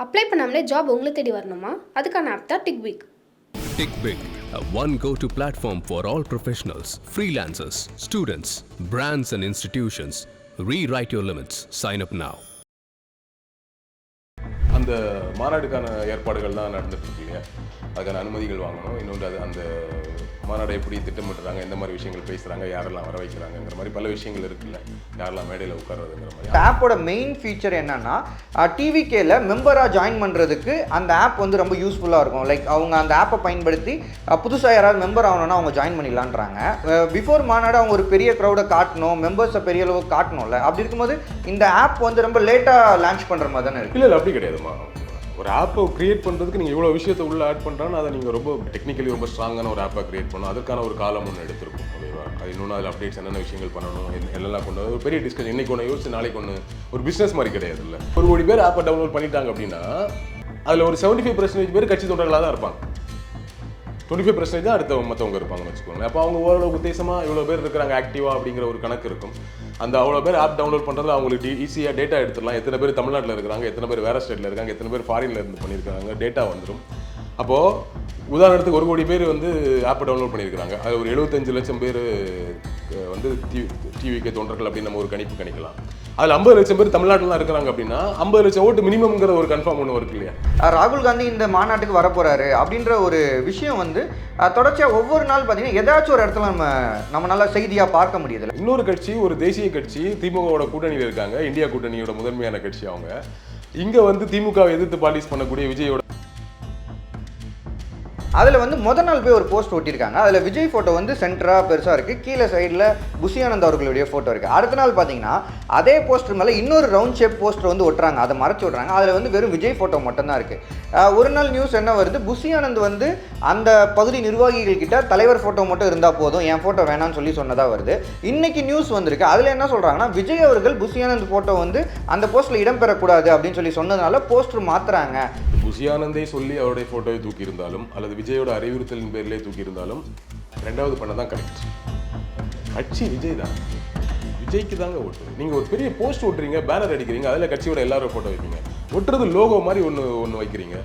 Apply பண்ணாமலே job உங்களை தேடி வரணுமா அதுக்கான ஆப் தான் tick big TickBig, a one go to platform for all professionals, freelancers, students, brands, and institutions. Rewrite your limits. Sign up now. அந்த மாநாடுக்கான ஏற்பாடுகள் தான் நடந்துட்டு இருக்கு அதுக்கான அனுமதிகள் வாங்கணும். இன்னொன்று அது அந்த மாநாடை எப்படி திட்டமிட்டுறாங்க எந்த மாதிரி விஷயங்கள் பேசுகிறாங்க யாரெல்லாம் வர வைக்கிறாங்கங்கிற மாதிரி பல விஷயங்கள் இருக்குல்ல. யாரெல்லாம் மேடையில் உட்கார்றதுங்கிற மாதிரி. ஆப்போட மெயின் ஃபீச்சர் என்னன்னா டிவிகேல மெம்பராக ஜாயின் பண்ணுறதுக்கு அந்த ஆப் வந்து ரொம்ப யூஸ்ஃபுல்லாக இருக்கும். லைக் அவங்க அந்த ஆப்பை பயன்படுத்தி புதுசாக யாராவது மெம்பர் ஆகணும்னா அவங்க ஜாயின் பண்ணிடலான்றாங்க. பிஃபோர் மாநாடு அவங்க ஒரு பெரிய க்ரௌடை காட்டணும் மெம்பர்ஸை பெரிய அளவுக்கு காட்டணும்ல. அப்படி இருக்கும்போது இந்த ஆப் வந்து ரொம்ப லேட்டாக லான்ச் பண்ணுற மாதிரி தானே இருக்கு. இல்லை இல்லை அப்படி கிடையாதுமா. ஒரு ஆப்பை கிரியேட் பண்ணுறதுக்கு நீங்கள் இவ்வளோ விஷயத்தை உள்ள ஆட் பண்ணுறான்னு அதை நீங்கள் ரொம்ப டெக்னிக்கலி ரொம்ப ஸ்ட்ராங்கான ஒரு ஆப்பை கிரியேட் பண்ணணும். அதுக்கான ஒரு காலம் ஒன்று எடுத்திருக்கும் ஓகேவா? அது இன்னொன்று அதில் அப்டேட்ஸ் என்னென்ன விஷயங்கள் பண்ணணும் என்னெல்லாம் கொண்டு ஒரு பெரிய டிஸ்கஷன் இன்றைக்கி ஒன்று யோசிச்சு நாளைக்கு ஒன்று ஒரு பிஸ்னஸ் மாதிரி கிடையாது இல்லை ஒரு கோடி பேர் ஆப்பை டவுன்லோட் பண்ணிட்டாங்க அப்படின்னா அதில் ஒரு செவன்டி ஃபைவ் பர்சன்டேஜ் பேர் கட்சி தொண்டர்களாக தான் இருப்பாங்க. டுவெண்ட்டி ஃபைவ் பர்சன்டேஜ் தான் அடுத்த மற்றவங்க இருப்பாங்கன்னு வச்சுக்கோங்க அப்போ அவங்க ஓரளவு உத்தேசமாக இவ்வளோ பேர் இருக்கிறாங்க ஆக்டிவாக அப்படிங்கிற ஒரு கணக்கு இருக்கும். அந்த அவ்வளோ பேர் ஆப் டவுன்லோட் பண்ணுறது அவங்களுக்கு ஈஸியாக டேட்டா எடுத்துடலாம். எத்தனை பேர் தமிழ்நாட்டில் இருக்கிறாங்க எத்தனை பேர் வேறு ஸ்டேட்டில் இருக்காங்க எத்தனை பேர் ஃபாரின்ல இருந்து பண்ணியிருக்காங்க டேட்டா வந்துடும் அப்போது உதாரணத்துக்கு ஒரு கோடி பேர் வந்து ஆப்பை டவுன்லோட் பண்ணியிருக்காங்க அது ஒரு எழுபத்தஞ்சு லட்சம் பேர் வந்து டிவிக்கு தொண்டர்கள் அப்படின்னு நம்ம ஒரு கணிப்பு கணிக்கலாம். அதில் ஐம்பது லட்சம் பேர் தமிழ்நாட்டில் தான் இருக்கிறாங்க அப்படின்னா ஐம்பது லட்சம் ஓட்டு மினிமம்ங்கிற ஒரு கன்ஃபார்ம் ஒன்று இருக்கு இல்லையா? ராகுல் காந்தி இந்த மாநாட்டுக்கு வரப்போறாரு அப்படின்ற ஒரு விஷயம் வந்து தொடர்ச்சியாக ஒவ்வொரு நாள் பார்த்தீங்கன்னா ஏதாச்சும் ஒரு இடத்துல நம்ம நம்ம நல்லா செய்தியாக பார்க்க முடியுதுல்ல. இன்னொரு கட்சி ஒரு தேசிய கட்சி திமுகவோட கூட்டணியில் இருக்காங்க. இந்தியா கூட்டணியோட முதன்மையான கட்சி அவங்க. இங்க வந்து திமுகவை எதிர்த்து பாலிஸ் பண்ணக்கூடிய விஜயோட அதில் வந்து முத நாள் போய் ஒரு போஸ்ட் ஒட்டியிருக்காங்க. அதில் விஜய் ஃபோட்டோ வந்து சென்டராக பெருசாக இருக்குது கீழே சைடில் புஷியானந்த் அவர்களுடைய ஃபோட்டோ இருக்குது அடுத்த நாள் பார்த்தீங்கன்னா அதே போஸ்டர் மேலே இன்னொரு ரவுண்ட் ஷேப் போஸ்டர் வந்து ஒட்டுறாங்க. அதை மறைச்சி விட்றாங்க. அதில் வந்து வெறும் விஜய் ஃபோட்டோ மட்டும்தான் இருக்குது ஒரு நாள் நியூஸ் என்ன வருது? புஷியானந்த் வந்து அந்த பகுதி நிர்வாகிகள் கிட்ட தலைவர் ஃபோட்டோ மட்டும் இருந்தால் போதும். என் ஃபோட்டோ வேணாம்னு சொல்லி சொன்னதாக வருது. இன்னைக்கு நியூஸ் வந்திருக்கு. அதில் என்ன சொல்கிறாங்கன்னா விஜய் அவர்கள் புஷியானந்த் ஃபோட்டோ வந்து அந்த போஸ்ட்டில் இடம்பெறக்கூடாது அப்படின்னு சொல்லி சொன்னதுனால போஸ்டர் மாற்றுறாங்க புஷியானந்தே சொல்லி அவருடைய ஃபோட்டோவை தூக்கி இருந்தாலும் அல்லது விஜயோட அறிவுறுத்தலின் பேரிலே தூக்கி இருந்தாலும் ரெண்டாவது பண்ண தான் கரெக்ட் கட்சி விஜய் தான். விஜய்க்கு தாங்க ஓட்டு. நீங்கள் ஒரு பெரிய போஸ்ட் ஓட்டுறீங்க பேனர் அடிக்கிறீங்க அதில் கட்சியோட எல்லாரும் ஃபோட்டோ வைப்பீங்க. ஒட்டுறது லோகோ மாதிரி ஒன்று ஒன்று வைக்கிறீங்க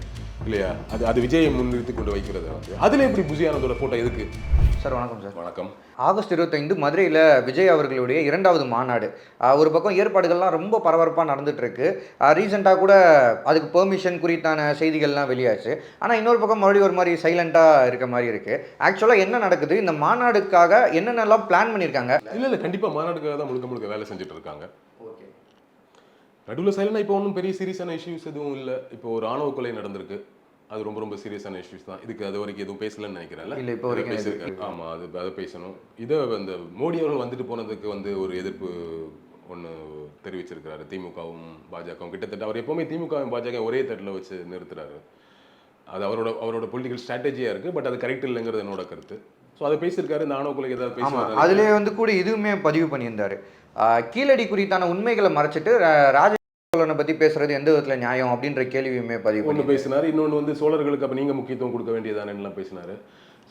இல்லையா? அது அது விஜயை முன்னிறுத்தி கொண்டு வைக்கிறது? வந்து அதுல எப்படி புஜியானந்தோட ஃபோட்டோ எதுக்கு? சார் வணக்கம் சார். வணக்கம். ஆகஸ்ட் இருபத்தைந்து மதுரையில் விஜய் அவர்களுடைய இரண்டாவது மாநாடு. ஒரு பக்கம் ஏற்பாடுகள்லாம் ரொம்ப பரபரப்பாக நடந்துட்டு இருக்கு ரீசெண்டாக கூட அதுக்கு பெர்மிஷன் குறித்தான செய்திகள்லாம் வெளியாச்சு. ஆனால் இன்னொரு பக்கம் மறுபடியும் ஒரு மாதிரி சைலண்ட்டாக இருக்க மாதிரி இருக்கு. ஆக்சுவலாக என்ன நடக்குது? இந்த மாநாடுக்காக என்னென்னலாம் பிளான் பண்ணியிருக்காங்க? இல்ல இல்ல. கண்டிப்பா மாநாடுக்காக தான் முழுக்க முழுக்க வேலை செஞ்சுட்டு இருக்காங்க. நடுவில் சைலண்டாக இப்போ ஒன்றும் பெரிய சீரியஸான இஷ்யூஸ் எதுவும் இல்லை. இப்போ ஒரு ஆணவ கொலை நடந்திருக்கு. அது ரொம்ப ரொம்ப சீரியஸான இஷ்யூஸ் தான். இதுக்கு அது வரைக்கும் எதுவும் பேசலன்னு நினைக்கிறேன்ல. இல்ல, இப்போ வரைக்கும் ஆமாம் அது அதை பேசணும். இதை அந்த மோடி அவர்கள் வந்துட்டு போனதுக்கு வந்து ஒரு எதிர்ப்பு ஒன்று தெரிவிச்சிருக்கிறாரு. திமுகவும் பாஜகவும். கிட்டத்தட்ட அவர் எப்பவுமே திமுகவும் பாஜக ஒரே தட்டில் வச்சு நிறுத்துறாரு. அது அவரோட அவரோட பொலிட்டிக்கல் ஸ்ட்ராட்டஜியாக இருக்குது பட் அது கரெக்ட் இல்லைங்கிறது என்னோட கருத்து. ஸோ அதை பேசியிருக்காரு. இந்த ஆணவ கொலைக்கு ஏதாவது பேசுவாங்க அதிலே வந்து கூட இதுவுமே பதிவு பண்ணியிருந்தாரு. கீழடி குறித்தான உண்மைகளை மறைச்சிட்டு ராஜ சோழனை பற்றி பேசுறது எந்த விதத்தில் நியாயம் அப்படின்ற கேள்வியுமே பதிவு ஒன்று பேசினார் இன்னொன்று வந்து சோழர்களுக்கு அப்போ நீங்கள் முக்கியத்துவம் கொடுக்க வேண்டியதானேலாம் பேசினார்.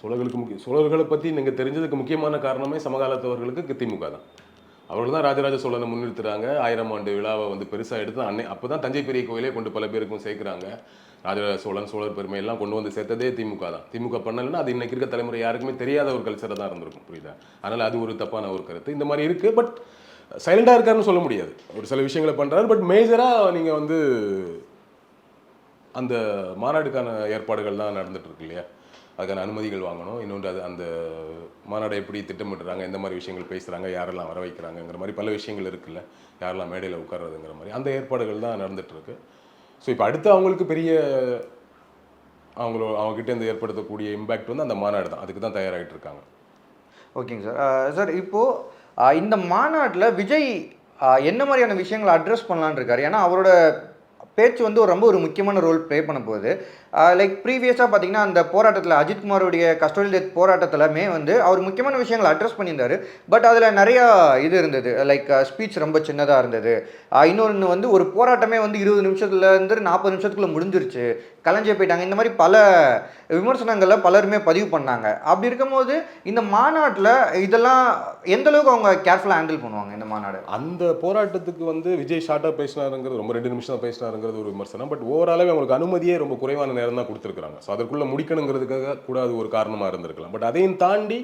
சோழர்களுக்கு முக்கிய சோழர்களை பற்றி நீங்கள் தெரிஞ்சதுக்கு முக்கியமான காரணமே சமகாலத்தவர்களுக்கு திமுக தான். அவர்கள் தான் ராஜராஜ சோழனை முன்னிறுத்துறாங்க. ஆயிரம் ஆண்டு விழாவை வந்து பெருசாக எடுத்து அன்னை அப்போ தான் தஞ்சை பெரிய கோயிலே கொண்டு பல பேருக்கும் சேர்க்குறாங்க. ராஜராஜ சோழன் சோழர் பெருமை எல்லாம் கொண்டு வந்து சேர்த்ததே திமுக தான். திமுக பண்ணலைன்னா அது இன்னைக்கு இருக்க தலைமுறை யாருக்குமே தெரியாத ஒரு கல்ச்சரை தான் இருந்திருக்கும் புரியுதா? அதனால் அது ஒரு தப்பான ஒரு கருத்து. இந்த மாதிரி இருக்குது பட் சைலண்டாக இருக்காருன்னு சொல்ல முடியாது. ஒரு சில விஷயங்களை பண்ணுறாரு பட் மேஜராக நீங்கள் வந்து அந்த மாநாடுக்கான ஏற்பாடுகள் தான் நடந்துட்டு இல்லையா? அதுக்கான அனுமதிகள் வாங்கணும். இன்னொன்று அது அந்த மாநாடை எப்படி திட்டமிட்டுறாங்க எந்த மாதிரி விஷயங்கள் பேசுகிறாங்க யாரெல்லாம் வர வைக்கிறாங்கங்கிற மாதிரி பல விஷயங்கள் இருக்குல்ல. யாரெல்லாம் மேடையில் உட்கார்றதுங்கிற மாதிரி. அந்த ஏற்பாடுகள் தான் நடந்துகிட்ருக்கு ஸோ இப்போ அடுத்து அவங்களுக்கு பெரிய அவங்களோ அவங்ககிட்ட இருந்து ஏற்படுத்தக்கூடிய இம்பேக்ட் வந்து அந்த மாநாடு தான். அதுக்கு தான் தயாராகிட்டு இருக்காங்க. ஓகேங்க சார். சார் இப்போது இந்த மாநாட்டில் விஜய் என்ன மாதிரியான விஷயங்களை அட்ரஸ் பண்ணலான்னு இருக்காரு? ஏன்னா அவரோட பேச்சு வந்து ரொம்ப ஒரு முக்கியமான ரோல் ப்ளே பண்ண போகுது. லைக் ப்ரீவியஸாக பார்த்தீங்கன்னா அந்த போராட்டத்தில் அஜித்குமாரோடைய கஸ்டோடி டெத் போராட்டத்திலுமே வந்து அவர் முக்கியமான விஷயங்களை அட்ரஸ் பண்ணியிருந்தாரு. பட் அதில் நிறையா இது இருந்தது. லைக் ஸ்பீச் ரொம்ப சின்னதாக இருந்தது. இன்னொன்று வந்து ஒரு போராட்டமே வந்து இருபது நிமிஷத்துலேருந்து நாற்பது நிமிஷத்துக்குள்ளே முடிஞ்சிருச்சு. கலைஞ்சே போயிட்டாங்க. இந்த மாதிரி பல விமர்சனங்களை பலருமே பதிவு பண்ணாங்க. அப்படி இருக்கும்போது இந்த மாநாட்டில் இதெல்லாம் எந்த அளவுக்கு அவங்க கேர்ஃபுல்லாக ஹேண்டில் பண்ணுவாங்க இந்த மாநாடு? அந்த போராட்டத்துக்கு வந்து விஜய் ஷார்ட்டாக பேசினாருங்கிறது ரொம்ப ரெண்டு நிமிஷம் பேசினாருங்கிறது ஒரு விமர்சனம். பட் ஓவராலாகவே அவங்களுக்கு அனுமதியே ரொம்ப குறைவான நேரம் தான் கொடுத்துருக்காங்க ஸோ அதற்குள்ளே முடிக்கணுங்கிறதுக்காக கூட அது ஒரு காரணமாக இருந்திருக்கலாம். பட் அதையும் தாண்டி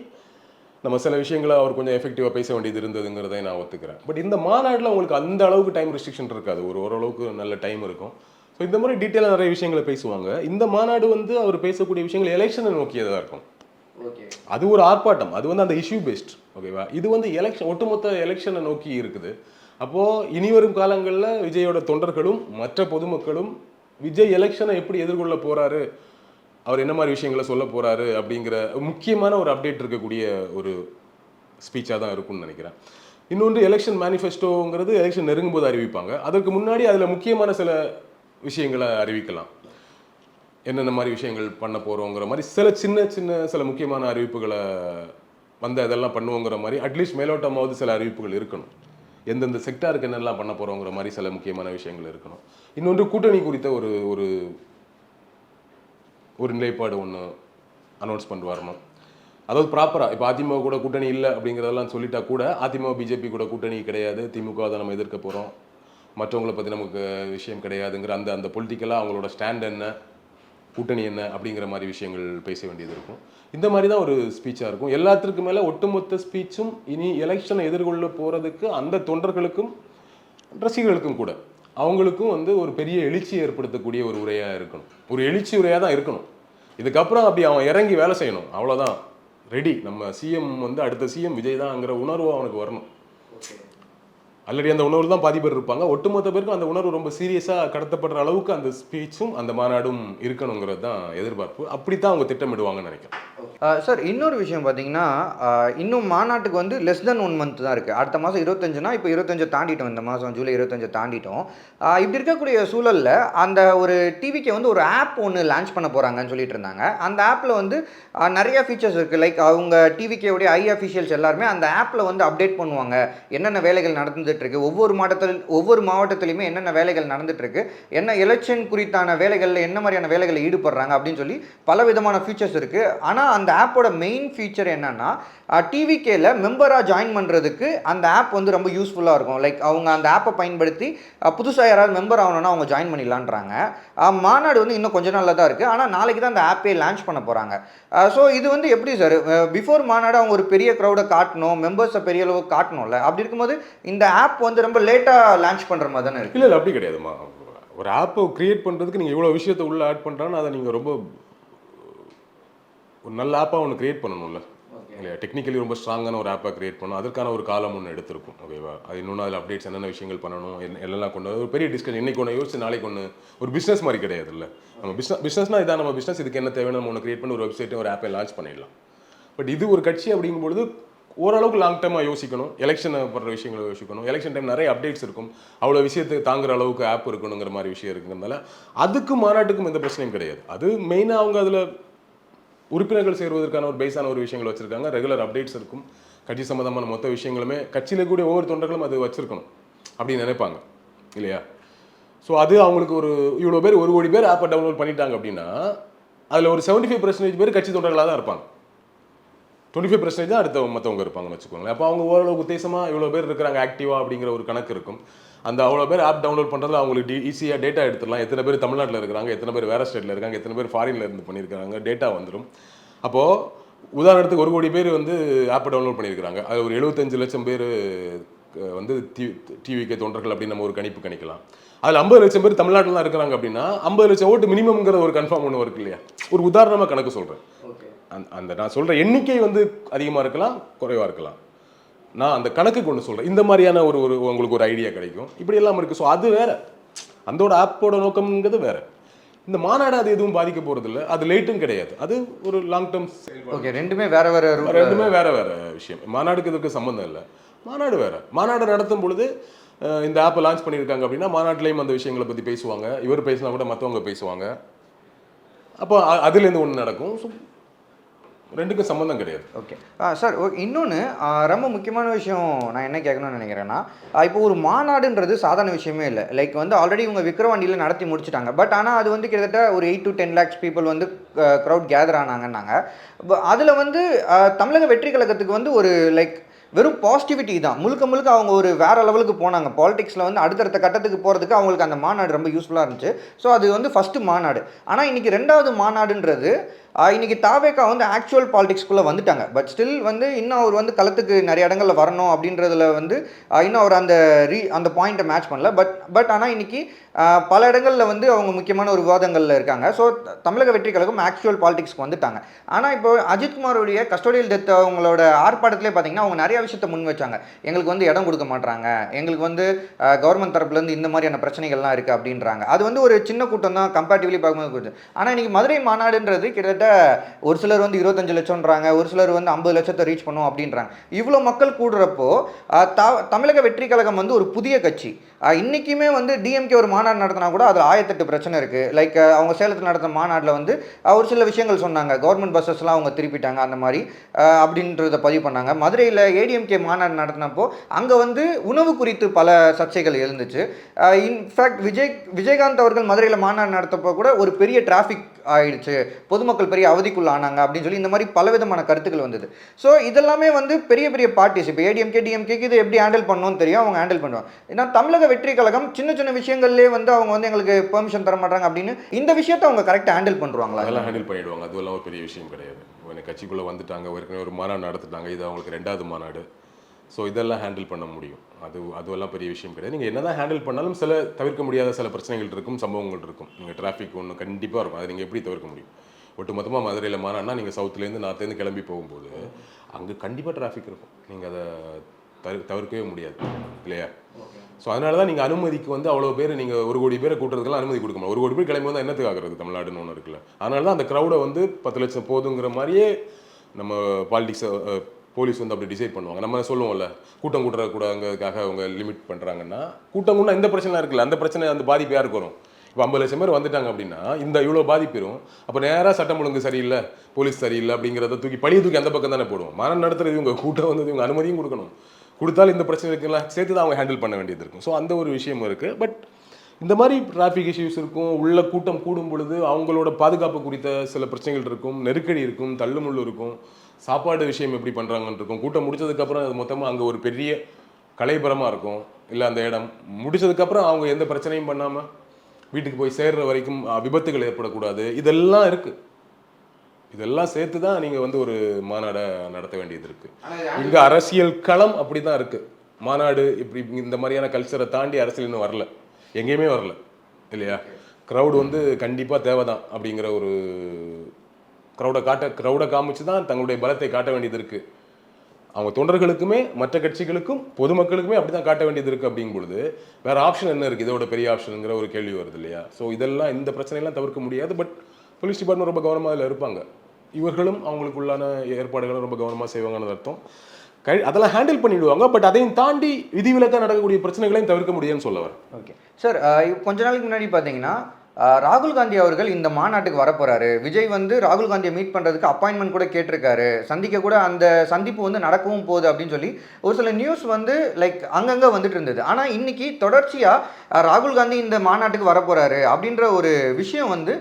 நம்ம சில விஷயங்களை அவர் கொஞ்சம் எஃபெக்டிவாக பேச வேண்டியது இருந்ததுங்கிறதை நான் ஒத்துக்கிறேன். பட் இந்த மாநாட்டில் உங்களுக்கு அந்த அளவுக்கு டைம் ரெஸ்ட்ரிக்ஷன் இருக்காது. ஒரு ஓரளவுக்கு நல்ல டைம் இருக்கும். ஸோ இந்த மாதிரி டீட்டெயிலாக நிறைய விஷயங்களை பேசுவாங்க. இந்த மாநாடு வந்து அவர் பேசக்கூடிய விஷயங்கள் எலெக்ஷனை நோக்கியதாக இருக்கும். அது ஒரு ஆர்ப்பாட்டம். அது வந்து அந்த இஷ்யூ பேஸ்ட் ஓகேவா இது வந்து எலெக்ஷன் ஒட்டுமொத்த எலெக்ஷனை நோக்கி இருக்குது. அப்போது இனி வரும் காலங்களில் விஜயோட தொண்டர்களும் மற்ற பொதுமக்களும் விஜய் எலெக்ஷனை எப்படி எதிர்கொள்ள போறாரு? அவர் என்ன மாதிரி விஷயங்களை சொல்ல போறாரு அப்படிங்கிற முக்கியமான ஒரு அப்டேட் இருக்கக்கூடிய ஒரு ஸ்பீச்சாக தான் இருக்கும்னு நினைக்கிறேன். இன்னொன்று எலெக்ஷன் மேனிஃபெஸ்டோங்கிறது எலெக்ஷன் நெருங்கும் போது அறிவிப்பாங்க. அதற்கு முன்னாடி அதில் முக்கியமான சில விஷயங்களை அறிவிக்கலாம். என்னென்ன மாதிரி விஷயங்கள் பண்ண போகிறோங்கிற மாதிரி சில சின்ன சின்ன சில முக்கியமான அறிவிப்புகளை வந்து அதெல்லாம் பண்ணுவோங்கிற மாதிரி அட்லீஸ்ட் மேலோட்டமாவது சில அறிவிப்புகள் இருக்கணும். எந்தெந்த செக்டாருக்கு என்னெல்லாம் பண்ண போகிறோங்கிற மாதிரி சில முக்கியமான விஷயங்கள் இருக்கணும். இன்னொன்று கூட்டணி குறித்த ஒரு ஒரு ஒரு நிலைப்பாடு ஒன்று அனௌன்ஸ் பண்ணிட்டு வரணும் அதாவது ப்ராப்பராக இப்போ அதிமுக கூட கூட்டணி இல்லை அப்படிங்கிறதெல்லாம் சொல்லிட்டா கூட அதிமுக பிஜேபி கூட கூட்டணி கிடையாது. திமுக அதை நம்ம எதிர்க்க போகிறோம் மற்றவங்களை பற்றி நமக்கு விஷயம் கிடையாதுங்கிற அந்த அந்த பொலிட்டிக்கலாக அவங்களோட ஸ்டாண்ட் என்ன கூட்டணி என்ன அப்படிங்கிற மாதிரி விஷயங்கள் பேச வேண்டியது இருக்கும். இந்த மாதிரி தான் ஒரு ஸ்பீச்சாக இருக்கும். எல்லாத்திற்கும் மேலே ஒட்டுமொத்த ஸ்பீச்சும் இனி எலெக்ஷனை எதிர்கொள்ள போகிறதுக்கு அந்த தொண்டர்களுக்கும் ரசிகர்களுக்கும் கூட அவங்களுக்கும் வந்து ஒரு பெரிய எழுச்சி ஏற்படுத்தக்கூடிய ஒரு உரையாக இருக்கணும். ஒரு எழுச்சி உரையாக தான் இருக்கணும். இதுக்கப்புறம் அப்படி அவன் இறங்கி வேலை செய்யணும். அவ்வளோதான் ரெடி நம்ம சிஎம் வந்து அடுத்த சிஎம் விஜய் தான்ங்கிற உணர்வு அவனுக்கு வரணும். ஆல்ரெடி அந்த உணர்வு தான் பாதி பேர் இருப்பாங்க. ஒட்டுமொத்த பேருக்கும் அந்த உணர்வு ரொம்ப சீரியஸாக கடத்தப்படுற அளவுக்கு அந்த ஸ்பீச்சும் அந்த மாநாடும் இருக்கணுங்கிறது தான் எதிர்பார்ப்பு. அப்படித்தான் அவங்க திட்டமிடுவாங்கன்னு நினைக்கிறேன். சார் இன்னொரு விஷயம் பார்த்தீங்கன்னா இன்னும் மாநாட்டுக்கு வந்து லெஸ் தென் ஒன் மந்த் தான் இருக்குது அடுத்த மாதம் இருபத்தஞ்சுனா இப்போ இருபத்தஞ்சை தாண்டிட்டோம். இந்த மாதம் ஜூலை இருபத்தஞ்சு தாண்டிட்டோம். இப்படி இருக்கக்கூடிய சூழலில் அந்த ஒரு டிவிக்கு வந்து ஒரு ஆப் ஒன்று லான்ச் பண்ண போகிறாங்கன்னு சொல்லிட்டு இருந்தாங்க. அந்த ஆப்பில் வந்து நிறைய ஃபீச்சர்ஸ் இருக்குது லைக் அவங்க டிவிக்கேவுடைய ஐ அஃபிஷியல்ஸ் எல்லாருமே அந்த ஆப்பில் வந்து அப்டேட் பண்ணுவாங்க. என்னென்ன வேலைகள் நடந்துகிட்ருக்கு ஒவ்வொரு மாவட்டத்தில் ஒவ்வொரு மாவட்டத்திலையுமே என்னென்ன வேலைகள் நடந்துகிட்ருக்கு என்ன எலெக்ஷன் குறித்தான வேலைகளில் என்ன மாதிரியான வேலைகளில் ஈடுபடுறாங்க அப்படின்னு சொல்லி பல விதமான ஃபீச்சர்ஸ் இருக்குது ஆனால் அந்த ஆப்போட மெயின் ஃபீச்சர் என்னென்னா டிவிகேல மெம்பராக ஜாயின் பண்ணுறதுக்கு அந்த ஆப் வந்து ரொம்ப யூஸ்ஃபுல்லாக இருக்கும். லைக் அவங்க அந்த ஆப்பை பயன்படுத்தி புதுசாக யாராவது மெம்பர் ஆகணும்னா அவங்க ஜாயின் பண்ணிடலான்றாங்க. மாநாடு வந்து இன்னும் கொஞ்ச நாளில் தான் இருக்குது ஆனால் நாளைக்கு தான் அந்த ஆப்பே லான்ச் பண்ண போகிறாங்க ஸோ இது வந்து எப்படி சார் பிஃபோர் மாநாடு அவங்க ஒரு பெரிய க்ரௌடை காட்டணும் மெம்பர்ஸை பெரிய அளவு காட்டணும்ல? அப்படி இருக்கும்போது இந்த ஆப் வந்து ரொம்ப லேட்டாக லான்ச் பண்ணுற மாதிரி தானே இருக்குது இல்லை அப்படி கிடையாதுமா ஒரு ஆப்பை க்ரியேட் பண்ணுறதுக்கு நீங்கள் இவ்வளோ விஷயத்தை உள்ளே ஆட் பண்ணுறான்னு அதை நீங்கள் ரொம்ப ஒரு நல்ல ஆப்பாக ஒன்று கிரியேட் பண்ணணும்ல. இல்லையா? டெக்னிக்கலி ரொம்ப ஸ்ட்ராங்கான ஒரு ஆப்பாக கிரியேட் பண்ணணும். அதற்கான ஒரு காலம் ஒன்று எடுத்திருக்கும். ஓகேவா அது இன்னொன்று அதில் அப்டேட்ஸ் என்னென்ன விஷயங்கள் பண்ணணும் எல்லாம் கொண்டு ஒரு பெரிய டிஸ்கஷன் இன்னைக்கு ஒன்று யோசிச்சு நாளைக்கு ஒன்று ஒரு பிஸ்னஸ் மாதிரி கிடையாது இல்லை நம்ம பிஸ்னஸ் பிஸ்னஸ்னால் இதான். நம்ம பிஸ்னஸ் இதுக்கு என்ன தேவைன்னு நம்ம ஒன்று கிரியேட் பண்ணி ஒரு வெப்சைட்டை ஒரு ஆப்பை லான்ச் பண்ணிடலாம். பட் இது ஒரு கட்சி அப்படிங்கும்பொழுது ஓரளவுக்கு லாங் டேர்மாக யோசிக்கணும். எலெக்ஷன் படுற விஷயங்களை யோசிக்கணும். எலெக்ஷன் டைம் நிறைய அப்டேட்ஸ் இருக்கும். அவ்வளோ விஷயத்துக்கு தாங்குற அளவுக்கு ஆப் இருக்கணுங்கிற மாதிரி விஷயம் இருக்குங்கிறதுனால அதுக்கும் மாநாட்டுக்கும் எந்த பிரச்சனையும் கிடையாது. அது மெயினாக அவங்க அதில் உறுப்பினர்கள் சேருவதற்கான ஒரு பேஸான ஒரு விஷயங்கள் வச்சுருக்காங்க. ரெகுலர் அப்டேட்ஸ் இருக்கும். கட்சி சம்மந்தமான மொத்த விஷயங்களுமே கட்சியில் கூடிய ஒவ்வொரு தொண்டர்களும் அது வச்சுருக்கணும் அப்படின்னு நினைப்பாங்க. இல்லையா? ஸோ அது அவங்களுக்கு ஒரு இவ்வளோ பேர் ஒரு கோடி பேர் ஆப்பை டவுன்லோட் பண்ணிட்டாங்க அப்படின்னா அதில் ஒரு செவன்டி ஃபைவ் பர்சன்டேஜ் பேர் கட்சி தொண்டர்களாக தான் இருப்பாங்க. டுவெண்ட்டி ஃபைவ் பர்சன்டேஜ் தான் அடுத்த மற்றவங்க இருப்பாங்கன்னு வச்சுக்கோங்களேன். அப்போ அவங்க ஓரளவு உத்தேசமாக இவ்வளோ பேர் இருக்கிறாங்க ஆக்டிவாக அப்படிங்கிற ஒரு கணக்கு இருக்கும். அந்த அவ்வளோ பேர் ஆப் டவுன்லோட் பண்ணுறதுல அவங்களுக்கு ஈஸியாக டேட்டா எடுத்துடலாம். எத்தனை பேர் தமிழ்நாட்டில் இருக்கிறாங்க எத்தனை பேர் வேறு ஸ்டேட்டில் இருக்காங்க எத்தனை பேர் ஃபாரின்ல இருந்து பண்ணியிருக்காங்க டேட்டா வந்துடும் அப்போது உதாரணத்துக்கு ஒரு கோடி பேர் வந்து ஆப்பை டவுன்லோட் பண்ணியிருக்காங்க அது ஒரு எழுபத்தஞ்சு லட்சம் பேர் வந்து டிவிக்கு தொண்டர்கள் அப்படின்னு நம்ம ஒரு கணிப்பு கணிக்கலாம். அதில் ஐம்பது லட்சம் பேர் தமிழ்நாட்டில் தான் இருக்கிறாங்க அப்படின்னா ஐம்பது லட்சம் ஓட்டு மினிமம்ங்கிற ஒரு கன்ஃபார்ம் ஒன்று இருக்கு இல்லையா? ஒரு உதாரணமாக கணக்கு சொல்கிறேன் அந்த அந்த நான் சொல்கிற எண்ணிக்கை வந்து அதிகமாக இருக்கலாம் குறைவாக இருக்கலாம். நான் அந்த கணக்குக்கு ஒன்று சொல்கிறேன் இந்த மாதிரியான ஒரு ஒரு உங்களுக்கு ஒரு ஐடியா கிடைக்கும். இப்படி எல்லாம் இருக்குது ஸோ அது வேற. அந்தோட ஆப்போட நோக்கம்ங்கிறது வேற. இந்த மாநாடு அது எதுவும் பாதிக்க போகிறதில்ல அது லேட்டும் கிடையாது. அது ஒரு லாங் டேர்ம் ஓகே ரெண்டுமே வேற வேற ரெண்டுமே வேற வேற விஷயம். மாநாடுக்கு இதுக்கு சம்மந்தம் இல்லை. மாநாடு வேற. மாநாடு நடத்தும் பொழுது இந்த ஆப்பை லான்ச் பண்ணியிருக்காங்க அப்படின்னா மாநாட்டிலையும் அந்த விஷயங்களை பற்றி பேசுவாங்க. இவர் பேசினா கூட மற்றவங்க பேசுவாங்க. அப்போ அதுலேருந்து ஒன்று நடக்கும். ஸோ ரெண்டுக்கும் சம்மந்தம் கிடையாது. ஓகே சார் இன்னொன்று ரொம்ப முக்கியமான விஷயம் நான் என்ன கேட்கணும்னு நினைக்கிறேன்னா இப்போ ஒரு மாநாடுன்றது சாதாரண விஷயமே இல்லை. லைக் வந்து ஆல்ரெடி இவங்க விக்ரவாண்டியில் நடத்தி முடிச்சிட்டாங்க. பட் ஆனால் அது வந்து கிட்டத்தட்ட ஒரு eight to ten lakhs people வந்து க்ரௌட் கேதர் ஆனாங்கன்னாங்க. அதில் வந்து தமிழக வெற்றி கழகத்துக்கு வந்து ஒரு லைக் வெறும் பாசிட்டிவிட்டி தான். முழுக்க முழுக்க அவங்க ஒரு வேறு லெவலுக்கு போனாங்க. பாலிடிக்ஸில் வந்து அடுத்தடுத்த கட்டத்துக்கு போகிறதுக்கு அவங்களுக்கு அந்த மாநாடு ரொம்ப யூஸ்ஃபுல்லாக இருந்துச்சு. ஸோ அது வந்து ஃபஸ்ட்டு மாநாடு. ஆனால் இன்றைக்கி ரெண்டாவது மாநாடுன்றது இன்றைக்கி இன்னைக்கு தாவேக்கா வந்து ஆக்சுவல் பாலிடிக்ஸ்குள்ளே வந்துட்டாங்க. பட் ஸ்டில் வந்து இன்னும் அவர் வந்து களத்துக்கு நிறைய இடங்கள்ல வரணும் அப்படின்றதுல வந்து இன்னும் அவர் அந்த ரீ அந்த பாயிண்ட்டை மேட்ச் பண்ணல. பட் பட் ஆனால் இன்றைக்கி பல இடங்களில் வந்து அவங்க முக்கியமான ஒரு விவாதங்களில் இருக்காங்க. ஸோ தமிழக வெற்றி கழகம் ஆக்சுவல் பாலிடிக்ஸ்க்கு வந்துட்டாங்க. ஆனால் இப்போ அஜித்குமாரோடைய கஸ்டோடியல் டெத் அவங்களோட ஆர்ப்பாட்டத்திலே பார்த்தீங்கன்னா அவங்க நிறைய விஷயத்த முன் வச்சாங்க. எங்களுக்கு வந்து இடம் கொடுக்க மாட்றாங்க. எங்களுக்கு வந்து கவர்மெண்ட் தரப்புலேருந்து இந்த மாதிரியான பிரச்சனைகள்லாம் இருக்குது அப்படின்றாங்க. அது வந்து ஒரு சின்ன கூட்டம் தான் கம்பேர்டிவ்லி பார்க்கும்போது ஆனால் இன்றைக்கி மதுரை மாநாடுன்றது கிட்டத்தட்ட ஒரு சிலர் வந்து இருபத்தஞ்சு லட்சம்ன்றாங்க ஒரு சிலர் வந்து ஐம்பது லட்சத்தை ரீச் பண்ணும் அப்படின்றாங்க. இவ்வளோ மக்கள் கூடுறப்போ த- தமிழக வெற்றி கழகம் வந்து ஒரு புதிய கட்சி. இன்றைக்குமே வந்து டிஎம்கே ஒரு மாநாடு நடத்தினா கூட அதில் ஆயிரத்தெட்டு பிரச்சனை இருக்குது லைக் அவங்க சேலத்தில் நடத்தின மாநாட்டில் வந்து ஒரு சில விஷயங்கள் சொன்னாங்க. கவர்மெண்ட் பஸ்ஸஸ்லாம் அவங்க திருப்பிட்டாங்க அந்த மாதிரி. அப்படின்றத பதிவு பண்ணாங்க. மதுரையில் ஏடிஎம்கே மாநாடு நடத்தினப்போ அங்கே வந்து உணவு குறித்து பல சர்ச்சைகள் எழுந்துச்சு. இன்ஃபேக்ட் விஜய் விஜயகாந்த் அவர்கள் மதுரையில் மாநாடு நடத்தப்போ கூட ஒரு பெரிய டிராஃபிக் ஆயிடுச்சு. பொதுமக்கள் பெரிய அவதிக்குள்ள ஆனாங்க அப்படின்னு சொல்லி இந்த மாதிரி பலவிதமான கருத்துக்கள் வந்தது. ஸோ இதெல்லாமே வந்து பெரிய பெரிய பார்ட்டிஸ் இப்போ ஏடிஎம்கே டிஎம்கேக்கு இது எப்படி ஹேண்டில் பண்ணணும்னு தெரியும் அவங்க ஹேண்டில் பண்ணுவாங்க. ஏன்னா தமிழக வெற்றி கழகம் சின்ன சின்ன விஷயங்கள்லேயே வந்து அவங்க வந்து எங்களுக்கு பெர்மிஷன் தர மாட்டாங்க அப்படின்னு இந்த விஷயத்தை அவங்க கரெக்டாக ஹேண்டில் பண்ணுறாங்களா அதெல்லாம் ஹேண்டில் பண்ணிடுவாங்க. அதுவெல்லாம் ஒரு பெரிய விஷயம் கிடையாது. உடனே கட்சிக்குள்ளே வந்துட்டாங்க ஏற்கனவே ஒரு மாநாடு நடத்திட்டாங்க. இது அவங்களுக்கு ரெண்டாவது மாநாடு. ஸோ இதெல்லாம் ஹேண்டில் பண்ண முடியும். அது அதுவெல்லாம் பெரிய விஷயம் கிடையாது. நீங்கள் என்னதான் ஹேண்டில் பண்ணாலும் சில தவிர்க்க முடியாத சில பிரச்சனைகள் இருக்கும் சம்பவங்கள் இருக்கும். நீங்கள் டிராஃபிக் ஒன்று கண்டிப்பாக இருக்கும். அதை நீங்கள் எப்படி தவிர்க்க முடியும்? ஒட்டுமொத்தமாக மதுரையில் மாறான்னா நீங்கள் சவுத்துலேருந்து நார்த்லேருந்து கிளம்பி போகும்போது அங்கே கண்டிப்பாக டிராஃபிக் இருக்கும். நீங்கள் அதை தவிர தவிர்க்கவே முடியாது. இல்லையா? ஸோ அதனால தான் நீங்கள் அனுமதிக்கு வந்து அவ்வளோ பேர் நீங்கள் ஒரு கோடி பேரை கூட்டுறதுக்கெல்லாம் அனுமதி கொடுக்க முடியும் ஒரு கோடி பேர் கிளம்பி வந்தால் என்னத்துக்கு ஆகுறது தமிழ்நாடுன்னு ஒன்று இருக்குல்ல? அதனால தான் அந்த க்ரௌடை வந்து பத்து லட்சம் போதுங்கிற மாதிரியே நம்ம பாலிடிக்ஸை போலீஸ் வந்து அப்படி டிசைட் பண்ணுவாங்க. நம்ம சொல்லுவோம்ல கூட்டம் கூட்டுறக்கூடாதுங்கிறதுக்காக அவங்க லிமிட் பண்ணுறாங்கன்னா கூட்டம் கூட இந்த பிரச்சனைலாம் இருக்குல்ல அந்த பிரச்சனை அந்த பாதிப்பு யாருக்கு வரும்? இப்போ ஐம்பது லட்சம் பேர் வந்துட்டாங்க அப்படின்னா இந்த இவ்வளோ பாதிப்பு அப்போ நேராக சட்டம் ஒழுங்கு சரியில்லை போலீஸ் சரியில்லை அப்படிங்கிறத தூக்கி பழிய தூக்கி அந்த பக்கம் தானே போடுவோம். மனம் நடத்துறது இவங்க கூட்டம் வந்தது இவங்க அனுமதியும் கொடுக்கணும். கொடுத்தாலும் இந்த பிரச்சனை இருக்குல்ல சேர்த்து தான் அவங்க ஹேண்டில் பண்ண வேண்டியது இருக்கும். ஸோ அந்த ஒரு விஷயம் இருக்குது பட் இந்த மாதிரி டிராஃபிக் இஷ்யூஸ் இருக்கும் உள்ள கூட்டம் கூடும் பொழுது அவங்களோட பாதுகாப்பு குறித்த சில பிரச்சனைகள் இருக்கும் நெருக்கடி இருக்கும் தள்ளுமுள்ளு இருக்கும். சாப்பாடு விஷயம் எப்படி பண்ணுறாங்கன்னு இருக்கும். கூட்டம் முடிச்சதுக்கப்புறம் அது மொத்தமாக அங்கே ஒரு பெரிய கலைபரமாக இருக்கும். இல்லை அந்த இடம் முடிச்சதுக்கப்புறம் அவங்க எந்த பிரச்சனையும் பண்ணாமல் வீட்டுக்கு போய் சேர்ற வரைக்கும் விபத்துகள் ஏற்படக்கூடாது. இதெல்லாம் இருக்குது இதெல்லாம் சேர்த்து தான் நீங்கள் வந்து ஒரு மாநாடை நடத்த வேண்டியது இருக்குது இங்கே அரசியல் களம் அப்படி தான் இருக்குது மாநாடு இப்படி இந்த மாதிரியான கல்ச்சரை தாண்டி அரசியல் இன்னும் வரல. எங்கேயுமே வரல. இல்லையா? க்ரௌடு வந்து கண்டிப்பாக தேவை தான் அப்படிங்கிற ஒரு க்ரௌடை காட்ட க்ரௌடை காமிச்சு தான் தங்களுடைய பலத்தை காட்ட வேண்டியது இருக்குது அவங்க தொண்டர்களுக்குமே மற்ற கட்சிகளுக்கும் பொதுமக்களுக்குமே அப்படி தான் காட்ட வேண்டியது இருக்குது அப்படிங்கும் பொழுது வேறு ஆப்ஷன் என்ன இருக்குது இதோட பெரிய ஆப்ஷனுங்கிற ஒரு கேள்வி வருது இல்லையா? ஸோ இதெல்லாம் இந்த பிரச்சனையெல்லாம் தவிர்க்க முடியாது பட் போலீஸ் டிபார்ட்மெண்ட் ரொம்ப கவனமாக அதில் இருப்பாங்க. இவர்களும் அவங்களுக்குள்ளான ஏற்பாடுகளை ரொம்ப கவனமாக செய்வாங்கன்னு அர்த்தம். கை அதெல்லாம் ஹேண்டில் பண்ணிடுவாங்க பட் அதையும் தாண்டி விதிவிலக்காக நடக்கக்கூடிய பிரச்சனைகளையும் தவிர்க்க முடியும்னு சொல்ல வரேன். ஓகே சார் கொஞ்ச நாளைக்கு முன்னாடி பார்த்தீங்கன்னா ராகுல் காந்தி அவர்கள் இந்த மாநாட்டுக்கு வரப்போகிறாரு விஜய் வந்து ராகுல் காந்தியை மீட் பண்ணுறதுக்கு அப்பாயின்மெண்ட் கூட கேட்டிருக்காரு. சந்திக்க கூட அந்த சந்திப்பு வந்து நடக்கவும் போகுது அப்படின்னு சொல்லி ஒரு சில நியூஸ் வந்து லைக் அங்கங்கே வந்துட்டு இருந்தது. ஆனால் இன்னைக்கு தொடர்ச்சியாக ராகுல் காந்தி இந்த மாநாட்டுக்கு வரப்போகிறாரு அப்படின்ற ஒரு விஷயம் வந்து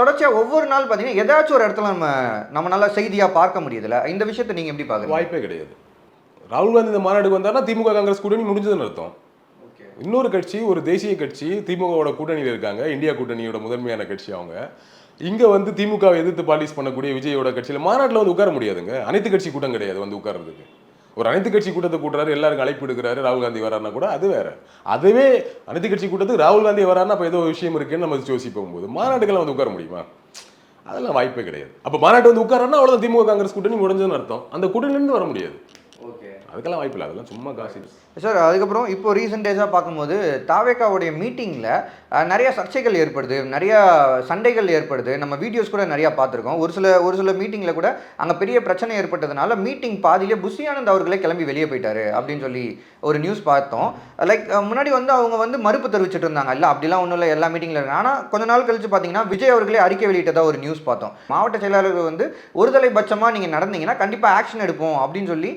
தொடர்ச்சியாக ஒவ்வொரு நாள் பார்த்தீங்கன்னா ஏதாச்சும் ஒரு இடத்துல நம்ம நம்மளால் செய்தியாக பார்க்க முடியுதுல்ல. இந்த விஷயத்தை நீங்கள் எப்படி பார்க்குறீங்க? வாய்ப்பே கிடையாது. ராகுல் காந்தி இந்த மாநாட்டுக்கு வந்தாருன்னா திமுக காங்கிரஸ் கூட்டணி முடிஞ்சதுன்னு அர்த்தம். இன்னொரு கட்சி ஒரு தேசிய கட்சி திமுகவோட கூட்டணியில் இருக்காங்க. இந்தியா கூட்டணியோட முதன்மையான கட்சி அவங்க. இங்கே வந்து திமுகவை எதிர்த்து பாலிஸ் பண்ணக்கூடிய விஜயோட கட்சியில் மாநாட்டில் வந்து உட்கார முடியாதுங்க. அனைத்து கட்சி கூட்டம் கிடையாது வந்து உட்கார்றதுக்கு. ஒரு அனைத்து கட்சி கூட்டத்தை கூட்டுறாரு எல்லாருக்கும் அழைப்பு எடுக்கிறாரு ராகுல் காந்தி வராருன்னா கூட அது வேற. அதுவே அனைத்து கட்சி கூட்டத்துக்கு ராகுல் காந்தி வராருன்னா அப்போ ஏதோ விஷயம் இருக்குன்னு நம்ம யோசிப்போம் போகும்போது மாநாட்டுக்கெல்லாம் வந்து உட்கார முடியுமா? அதெல்லாம் வாய்ப்பே கிடையாது. அப்போ மாநாட்டு வந்து உட்காரன்னா அவ்வளோ திமுக காங்கிரஸ் கூட்டணி முடிஞ்சதுன்னு அர்த்தம். அந்த கூட்டணியிலிருந்து வர முடியாது. அதுக்கெல்லாம் வாய்ப்பு இல்லை அதெல்லாம் சும்மா காசு சார் அதுக்கப்புறம் இப்போ ரீசெண்ட் டேஸாக பார்க்கும்போது தாவேக்காவுடைய மீட்டிங்கில் நிறைய சர்ச்சைகள் ஏற்படுது. நிறைய சண்டைகள் ஏற்படுது. நம்ம வீடியோஸ் கூட நிறையா பார்த்துருக்கோம். ஒரு சில ஒரு சில மீட்டிங்கில் கூட அங்கே பெரிய பிரச்சனை ஏற்பட்டதுனால மீட்டிங் பாதியிலே புஷியானந்த் அவர்களே கிளம்பி வெளியே போயிட்டாரு அப்படின்னு சொல்லி ஒரு நியூஸ் பார்த்தோம். லைக் முன்னாடி வந்து அவங்க வந்து மறுப்பு தெரிவிச்சிட்டு இருந்தாங்க. இல்லை அப்படிலாம் ஒன்றும் இல்லை. எல்லா மீட்டிங்கில் இருக்கு. ஆனால் கொஞ்ச நாள் கழிச்சு பார்த்தீங்கன்னா விஜய் அவர்களே அறிக்கை வெளியிட்டதாக ஒரு நியூஸ் பார்த்தோம். மாவட்ட செயலாளர்கள் வந்து ஒருதலை பட்சமாக நீங்கள் நடந்தீங்கன்னா கண்டிப்பாக ஆக்ஷன் எடுப்போம் அப்படின்னு சொல்லி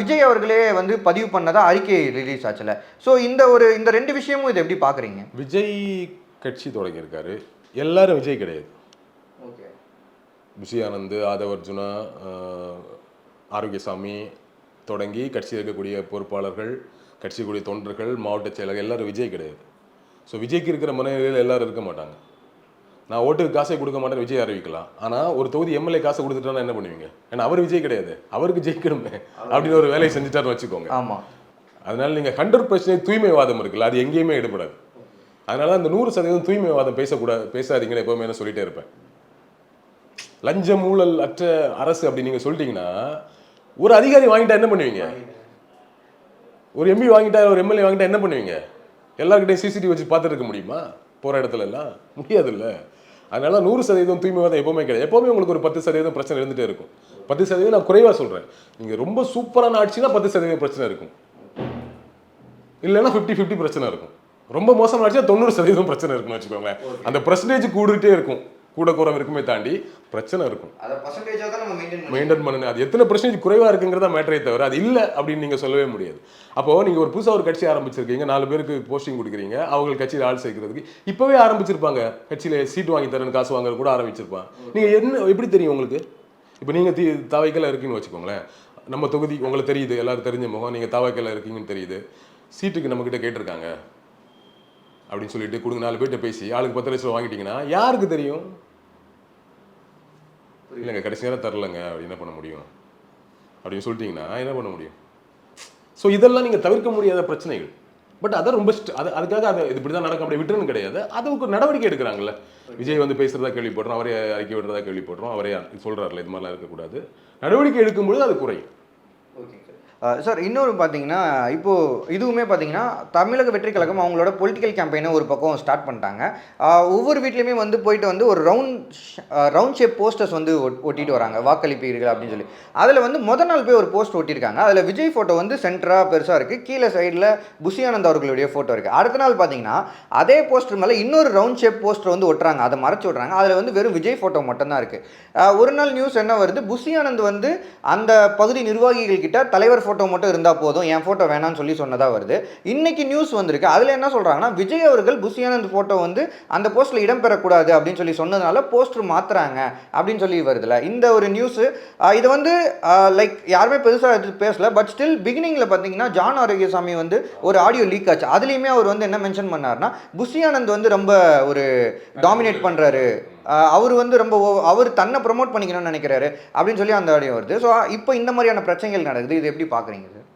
விஜய் அவர்களே வந்து பதிவு பண்ணதா அறிக்கை ரிலீஸ் ஆச்சுல. ஸோ இந்த ஒரு இந்த ரெண்டு விஷயமும் இதை எப்படி பார்க்குறீங்க? விஜய் கட்சி தொடங்கியிருக்காரு. எல்லாரும் விஜய் கிடையாது. ஆனந்த் ஆதவ் அர்ஜுனா ஆரோக்கியசாமி தொடங்கி கட்சியில் இருக்கக்கூடிய பொறுப்பாளர்கள் கட்சி கூடிய தொண்டர்கள் மாவட்ட செயலர்கள் எல்லாரும் விஜய் கிடையாது. ஸோ விஜய்க்கு இருக்கிற மனநிலையில் எல்லாரும் இருக்க மாட்டாங்க. நான் ஓட்டுக்கு காசே கொடுக்க மாட்டேன்னு விஜய் அறிவிக்கலாம். ஆனால் ஒரு தொகுதி எம்எல்ஏ காசை கொடுத்துட்டா என்ன பண்ணுவீங்க? ஏன்னா அவர் விஜய் கிடையாது. அவருக்கு ஜெயிக்கணுமே. அப்படின்னு ஒரு வேலையை செஞ்சுட்டாருன்னு வச்சுக்கோங்க. ஆமாம் அதனால நீங்கள் ஹண்ட்ரட் பர்சன்டேஜ் தூய்மைவாதம் இருக்குல்ல அது எங்கேயுமே ஈடுபடாது அதனால அந்த நூறு சதவீதம் தூய்மைவாதம் பேசக்கூடாது பேசாதீங்கன்னு எப்பவுமே என்ன சொல்லிட்டே இருப்பேன். லஞ்சம் ஊழல் அற்ற அரசு அப்படி நீங்கள் சொல்லிட்டீங்கன்னா ஒரு அதிகாரி வாங்கிட்டா என்ன பண்ணுவீங்க? ஒரு எம்பி வாங்கிட்டா ஒரு எம்எல்ஏ வாங்கிட்டா என்ன பண்ணுவீங்க? எல்லாருக்கிட்டையும் சிசிடிவி வச்சு பார்த்துட்டு இருக்க முடியுமா? போகிற இடத்துல எல்லாம்? முடியாதுல்ல. அதனால நூறு சதவீதம் தூய்மைவாதம் எப்பவுமே கிடையாது. எப்பவுமே உங்களுக்கு ஒரு பத்து சதவீதம் பிரச்சனை இருந்துகிட்டே இருக்கும். பத்து சதவீதம் நான் குறைவாக சொல்கிறேன் நீங்கள் ரொம்ப சூப்பரான ஆட்சினா பத்து சதவீதம் பிரச்சனை இருக்கும். இல்லைன்னா ஃபிஃப்டி ஃபிஃப்டி பிரச்சனை இருக்கும். ரொம்ப மோசமான ஆட்சினா தொண்ணூறு சதவீதம் பிரச்சனை இருக்குன்னு வச்சுக்கோங்களேன். அந்த பர்சன்டேஜ் கூடிட்டே இருக்கும். கூட குறை இருக்குமே தாண்டி பிரச்சனை இருக்கும். மெயின்டைன் பண்ணணும். அது எத்தனை பர்சன்டேஜ் குறைவாக இருக்குங்கிறதா மேட்டரே தவிர அது இல்லை அப்படின்னு நீங்கள் சொல்லவே முடியாது. அப்போ நீங்கள் ஒரு புதுசாக ஒரு கட்சி ஆரம்பிச்சிருக்கீங்க நாலு பேருக்கு போஸ்டிங் கொடுக்குறீங்க அவங்க கட்சியில் ஆள் சேர்க்கறதுக்கு. இப்போவே ஆரம்பிச்சிருப்பாங்க. கட்சியில் சீட் வாங்கி தரேன் காசு வாங்குறது கூட ஆரம்பிச்சிருப்பான். நீங்கள் என்ன எப்படி தெரியும் உங்களுக்கு? இப்போ நீங்கள் தீ தவைக்கெல்லாம் இருக்கீங்கன்னு வச்சுக்கோங்களேன். நம்ம தொகுதி உங்களுக்கு தெரியுது எல்லாரும் தெரிஞ்ச முகம் நீங்கள் தவைக்கெல்லாம் இருக்கீங்கன்னு தெரியுது. சீட்டுக்கு நம்மக்கிட்ட கேட்டிருக்காங்க. அப்படின்னு சொல்லிட்டு கொடுங்க நாலு பேர்கிட்ட பேசி ஆளுக்கு பத்து லட்சம் வாங்கிட்டீங்கன்னா யாருக்கு தெரியும்? இல்லைங்க கடைசி நேரம் தரலங்க அப்படி என்ன பண்ண முடியும்? அப்படின்னு சொல்லிட்டீங்கன்னா என்ன பண்ண முடியும்? ஸோ இதெல்லாம் நீங்கள் தவிர்க்க முடியாத பிரச்சனைகள். பட் அதை ரொம்ப அது அதுக்காக அதை இது இப்படி தான் நடக்கும் அப்படி விட்டுருன்னு கிடையாது. அதுக்கு ஒரு நடவடிக்கை எடுக்கிறாங்கல்ல. விஜய் வந்து பேசுகிறதா கேள்விப்படுறோம் அவரே அறிக்கை விடுறதா கேள்விப்படுறோம் அவரே சொல்றாருல இது மாதிரிலாம் இருக்கக்கூடாது. நடவடிக்கை எடுக்கும்பொழுது அது குறையும். சார் இன்னொரு பார்த்தீங்கன்னா இப்போது இதுவுமே பார்த்தீங்கன்னா தமிழக வெற்றி கழகம் அவங்களோட பொலிட்டிக்கல் கேம்பெயினை ஒரு பக்கம் ஸ்டார்ட் பண்ணிட்டாங்க. ஒவ்வொரு வீட்லேயுமே வந்து போயிட்டு வந்து ஒரு ரவுண்ட் ரவுண்ட் ஷேப் போஸ்டர்ஸ் வந்து ஒட்- ஒட்டிட்டு வராங்க வாக்களிப்பீர்கள் அப்படின்னு சொல்லி. அதில் வந்து முத நாள் போய் ஒரு போஸ்ட் ஒட்டியிருக்காங்க அதில் விஜய் ஃபோட்டோ வந்து சென்டராக பெருசாக இருக்குது கீழே சைடில் புஷியானந்த் அவர்களுடைய ஃபோட்டோ இருக்குது அடுத்த நாள் பார்த்தீங்கன்னா அதே போஸ்டர் மேலே இன்னொரு ரவுண்ட் ஷேப் போஸ்டர் வந்து ஒட்டுறாங்க. அதை மறைச்சு விட்றாங்க அதில் வந்து வெறும் விஜய் ஃபோட்டோ மட்டும்தான் இருக்குது ஒரு நாள் நியூஸ் என்ன வருது? புஷியானந்த் வந்து அந்த பகுதி நிர்வாகிகள் கிட்ட தலைவர் ஃபோட்டோ மட்டும் இருந்தால் போதும். என் ஃபோட்டோ வேணாம்னு சொல்லி சொன்னதாக வருது. இன்னைக்கு நியூஸ் வந்திருக்கு. அதில் என்ன சொல்கிறாங்கன்னா விஜய் அவர்கள் புஷியானந்த் ஃபோட்டோ வந்து அந்த போஸ்ட்டில் இடம்பெறக்கூடாது அப்படின்னு சொல்லி சொன்னதுனால போஸ்டர் மாற்றுறாங்க அப்படின்னு சொல்லி வருதுல. இந்த ஒரு நியூஸு இதை வந்து லைக் யாருமே பெருசாக எடுத்து பேசல. பட் ஸ்டில் பிகினிங்கில் பார்த்தீங்கன்னா ஜான் ஆரோக்கியசாமி வந்து ஒரு ஆடியோ லீக் ஆச்சு. அதுலேயுமே அவர் வந்து என்ன மென்ஷன் பண்ணாருன்னா புஷியானந்த் வந்து ரொம்ப ஒரு டாமினேட் பண்ணுறாரு அவர் வந்து ரொம்ப அவர் தன்னை ப்ரொமோட் பண்ணிக்கணும்னு நினைக்கிறாரு அப்படின்னு சொல்லி அந்த ஆடியோ வருது. ஸோ இப்போ இந்த மாதிரியான பிரச்சனைகள் நடக்குது. இது எப்படி பார்க்குறீங்க சார்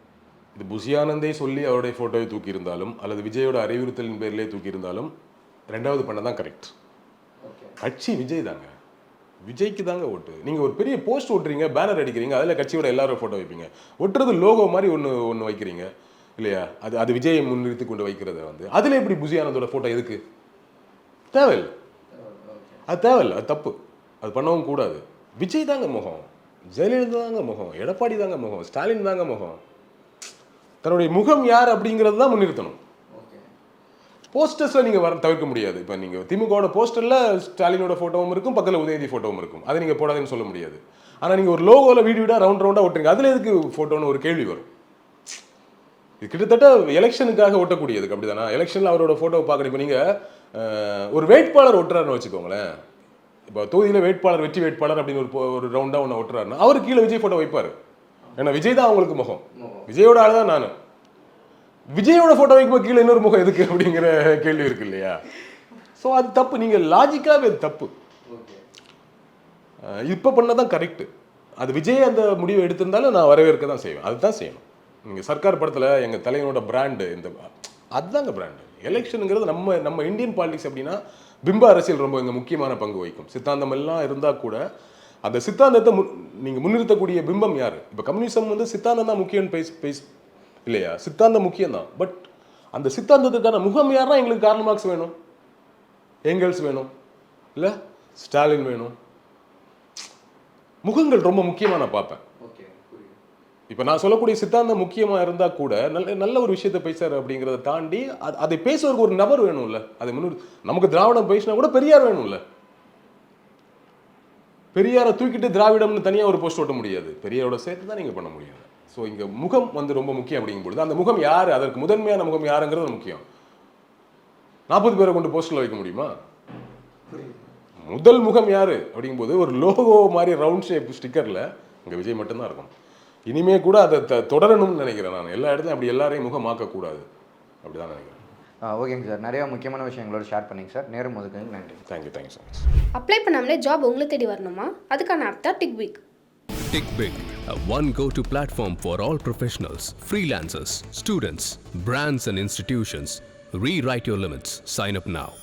இது புஷியானந்தே சொல்லி அவருடைய ஃபோட்டோவை தூக்கி இருந்தாலும் அல்லது விஜயோட அறிவுறுத்தலின் பேர்லேயே தூக்கி இருந்தாலும் ரெண்டாவது பண்ண தான் கரெக்ட் கட்சி விஜய் தாங்க. விஜய்க்கு தாங்க ஓட்டு. நீங்கள் ஒரு பெரிய போஸ்ட் ஓட்டுறீங்க பேனர் அடிக்கிறீங்க அதில் கட்சியோட எல்லாரும் ஃபோட்டோ வைப்பீங்க. ஒட்டுறது லோகோ மாதிரி ஒன்று ஒன்று வைக்கிறீங்க. இல்லையா? அது அது விஜயை முன்னிறுத்தி கொண்டு வைக்கிறத வந்து. அதில் எப்படி புஷியானந்தோட ஃபோட்டோ எதுக்கு? தேவையில்லை. அது தேவையில்லை அது தப்பு. அது பண்ணவும் கூடாது. விஜய் தாங்க முகம். ஜெயலலிதா தாங்க முகம். எடப்பாடி தாங்க முகம். ஸ்டாலின் தாங்க முகம். தன்னுடைய முகம் யார் அப்படிங்கிறது தான் முன்னிறுத்தணும். போஸ்டர்ஸில் நீங்கள் வர தவிர்க்க முடியாது. இப்போ நீங்கள் திமுகவோட போஸ்டரில் ஸ்டாலினோட ஃபோட்டோவும் இருக்கும் பக்கத்தில் உதயநிதி ஃபோட்டோவும் இருக்கும். அதை நீங்கள் போடாதுன்னு சொல்ல முடியாது. ஆனால் நீங்கள் ஒரு லோகோவில் வீடு வீடாக ரவுண்ட் ரவுண்டாக ஒட்டுறீங்க. அதில் எதுக்கு ஃபோட்டோன்னு ஒரு கேள்வி வரும். இது கிட்டத்தட்ட எலெக்ஷனுக்காக ஒட்டக்கூடியது. அப்படிதானா? எலெக்ஷனில் அவரோட ஃபோட்டோவை இப்போ நீங்கள் ஒரு வேட்பாளர் ஒட்டுறாருன்னு வச்சுக்கோங்களேன். இப்போ தொகுதியில் வேட்பாளர் வெற்றி வேட்பாளர் அப்படின்னு ஒரு ஒரு ரவுண்டாக ஒன்று ஒட்டுறாருன்னா அவர் கீழே விஜய் ஃபோட்டோ வைப்பார். ஏன்னா விஜய் தான் அவங்களுக்கு முகம். விஜயோட ஆள் தான் நான். விஜயோட ஃபோட்டோ வைக்கும்போது கீழே இன்னொரு முகம் எதுக்கு அப்படிங்கிற கேள்வி இருக்கு இல்லையா? ஸோ அது தப்பு. நீங்கள் லாஜிக்காகவே அது தப்பு. இப்போ பண்ணதான் கரெக்டு அது விஜய் அந்த முடிவை எடுத்திருந்தாலும் நான் வரவேற்க தான் செய்வேன். அதுதான் செய்யணும். நீங்கள் சர்க்கார் படத்தில் எங்கள் தலைவனோட பிராண்டு இந்த அதுதாங்க பிராண்டு எலெக்ஷனுங்கிறது நம்ம நம்ம இந்தியன் பாலிடிக்ஸ் அப்படின்னா பிம்ப அரசியல் ரொம்ப இங்கே முக்கியமான பங்கு வகிக்கும். சித்தாந்தம் எல்லாம் இருந்தால் கூட அந்த சித்தாந்தத்தை முன் நீங்கள் முன்னிறுத்தக்கூடிய பிம்பம் யார்? இப்போ கம்யூனிசம் வந்து சித்தாந்தம் தான் முக்கியம்னு பேச பேச இல்லையா? சித்தாந்தம் முக்கியம்தான் பட் அந்த சித்தாந்தத்துக்கான முகம் யாருன்னா எங்களுக்கு கார்ல் மார்க்ஸ் வேணும். ஏங்கல்ஸ் வேணும். இல்லை? ஸ்டாலின் வேணும். முகங்கள் ரொம்ப முக்கியமாக நான் பார்ப்பேன். இப்போ நான் சொல்லக்கூடிய சித்தாந்தம் முக்கியமாக இருந்தால் கூட நல்ல நல்ல ஒரு விஷயத்தை பேசுறாரு அப்படிங்கிறத தாண்டி அது அதை பேசுவதற்கு ஒரு நபர் வேணும்ல. அதை முன்னு நமக்கு திராவிடம் பேசினா கூட பெரியார் வேணும்ல. பெரியாரை தூக்கிட்டு திராவிடம்னு தனியாக ஒரு போஸ்ட் ஓட்ட முடியாது. பெரியாரோட சேர்த்து தான் நீங்கள் பண்ண முடியாது ஸோ இங்கே முகம் வந்து ரொம்ப முக்கியம் அப்படிங்கும்பொழுது அந்த முகம் யார்? அதற்கு முதன்மையான முகம் யாருங்கிறது முக்கியம். நாற்பது பேரை கொண்டு போஸ்டில் வைக்க முடியுமா? முதல் முகம் யாரு? அப்படிங்கும்போது ஒரு லோகோ மாதிரி ரவுண்ட் ஷேப் ஸ்டிக்கரில் இங்கே விஜய் மட்டும்தான் இருக்கும் இனிமே கூட அதை த- தொடரணும்னு நினைக்கிறேன் நான். எல்லா இடத்துலையும் அப்படி எல்லாரையும் முகமாக்கக்கூடாது. அப்படி தான் நினைக்கிறேன் ஓகேங்க சார். நிறைய முக்கியமான விஷயங்களோட ஷேர் பண்ணிங்க சார். நேரம் ஒதுக்குங்க நன்றி. Thank you thank you much apply பண்ணாமலே ஜாப் உங்களை தேடி வரணுமா? அதுக்கான ஆப் தான் tick big TickBig, a one go-to platform for all professionals, freelancers, students, brands and institutions. Rewrite your limits. Sign up now.